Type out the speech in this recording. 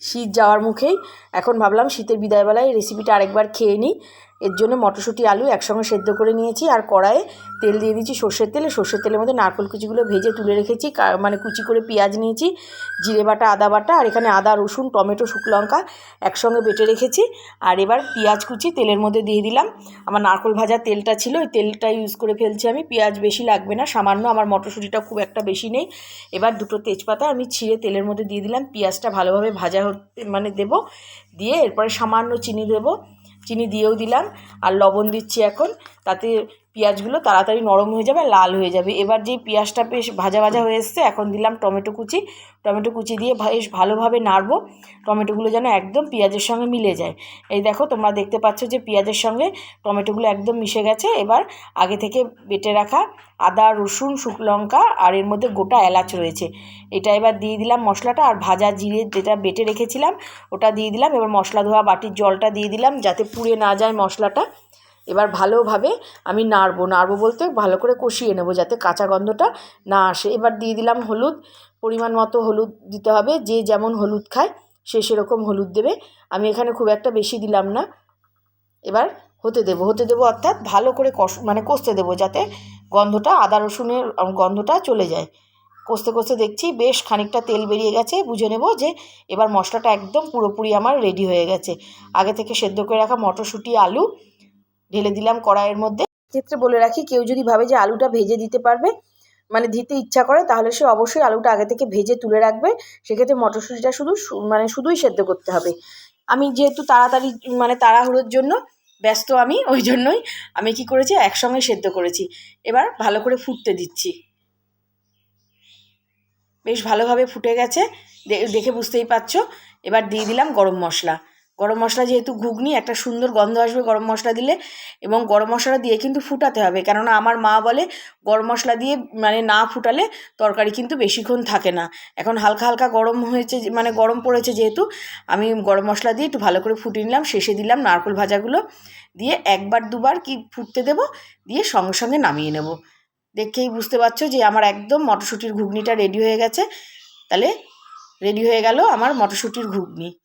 শীত যাওয়ার মুখেই। এখন ভাবলাম শীতের বিদায়বেলায় রেসিপিটা আরেকবার খেয়ে নিই। এর জন্য মটরশুঁটি, আলু একসঙ্গে সেদ্ধ করে নিয়েছি আর কড়াইয়ে তেল দিয়ে দিয়েছি সর্ষের তেলে। সর্ষের তেলের মধ্যে নারকেল কুচিগুলো ভেজে তুলে রেখেছি মানে কুচি করে পেঁয়াজ নিয়েছি, জিরে বাটা, আদা বাটা আর এখানে আদা, রসুন, টমেটো, শুকনো লঙ্কা একসঙ্গে বেটে রেখেছি। আর এবার পেঁয়াজ কুচি তেলের মধ্যে দিয়ে দিলাম। আমার নারকেল ভাজা তেলটা ছিল ওই তেলটা ইউজ করে ফেলছি আমি। পেঁয়াজ বেশি লাগবে না, সামান্য আমার মটরশুঁটিটা খুব একটা বেশি নেই। এবার দুটো তেজপাতা আমি ছিঁড়ে তেলের মধ্যে দিয়ে দিলাম। পেঁয়াজটা ভালোভাবে ভাজা মানে দেবো, দিয়ে এরপরে সামান্য চিনি দেবো। চিনি দিয়েও দিলাম আর লবণ দিচ্ছি এখন। তাতে পেঁয়াজগুলো তাড়াতাড়ি নরম হয়ে যাবে, লাল হয়ে যাবে। এবার যেই পেঁয়াজটা বেশ ভাজা ভাজা হয়ে এসছে, এখন দিলাম টমেটো কুচি। টমেটো কুচি দিয়ে বেশ ভালোভাবে নাড়বো। টমেটোগুলো যেন একদম পেঁয়াজের সঙ্গে মিলে যায়। এই দেখো, তোমরা দেখতে পাচ্ছ যে পেঁয়াজের সঙ্গে টমেটোগুলো একদম মিশে গেছে। এবার আগে থেকে বেটে রাখা আদা, রসুন, শুকনো লঙ্কা আর এর মধ্যে গোটা এলাচ রয়েছে। এটা এবার দিয়ে দিলাম মশলাটা আর ভাজা জিরে যেটা বেটে রেখেছিলাম, ওটা দিয়ে দিলাম। এবার মশলা ধোয়া বাটির জলটা দিয়ে দিলাম যাতে পুড়ে না যায় মশলাটা। এবার ভালোভাবে আমি নাড়বো নাড়বো বলতে ভালো করে কষিয়ে নেব যাতে কাঁচা গন্ধটা না আসে। এবার দিয়ে দিলাম হলুদ, পরিমাণ মতো হলুদ দিতে হবে, যে যেমন হলুদ খায় সে সেরকম হলুদ দেবে। আমি এখানে খুব একটা বেশি দিলাম না। এবার হতে দেবো হতে দেবো অর্থাৎ ভালো করে কষ মানে কষতে দেবো যাতে গন্ধটা, আদা রসুনের গন্ধটা চলে যায়। কষতে কষতে দেখছি বেশ খানিকটা তেল বেরিয়ে গেছে, বুঝে নেব যে এবার মশলাটা একদম পুরোপুরি আমার রেডি হয়ে গেছে। আগে থেকে সেদ্ধ করে রাখা মটরশুঁটি, আলু ঢেলে দিলাম কড়াইয়ের মধ্যে। ক্ষেত্রে বলে রাখি, কেউ যদি ভাবে যে আলুটা ভেজে দিতে পারবে মানে দিতে ইচ্ছা করে, তাহলে সে অবশ্যই আলুটা আগে থেকে ভেজে তুলে রাখবে। সেক্ষেত্রে মটরশুঁটিটা শুধু মানে শুধুই সেদ্ধ করতে হবে। আমি যেহেতু তাড়াতাড়ি মানে তাড়াহুড়োর জন্য ব্যস্ত আমি, ওই জন্যই আমি কি করেছি, একসঙ্গে সেদ্ধ করেছি। এবার ভালো করে ফুটতে দিচ্ছি। বেশ ভালোভাবে ফুটে গেছে দেখে বুঝতেই পারছ। এবার দিয়ে দিলাম গরম মশলা। গরম মশলা যেহেতু ঘুগনি, একটা সুন্দর গন্ধ আসবে গরম মশলা দিলে এবং গরম মশলা দিয়ে কিন্তু ফুটাতে হবে। কেননা আমার মা বলে, গরম মশলা দিয়ে মানে না ফুটালে তরকারি কিন্তু বেশিক্ষণ থাকে না। এখন হালকা হালকা গরম হয়েছে মানে গরম পড়েছে যেহেতু, আমি গরম মশলা দিয়ে একটু ভালো করে ফুটিয়ে নিলাম, শেষে দিলাম নারকেল ভাজাগুলো দিয়ে একবার দুবার কি ফুটতে দেবো? দিয়ে সঙ্গে সঙ্গে নামিয়ে নেব। দেখেই বুঝতে পারছ যে আমার একদম মটরশুঁটির ঘুগনিটা রেডি হয়ে গেছে। তাহলে রেডি হয়ে গেল আমার মটরশুঁটির ঘুগনি।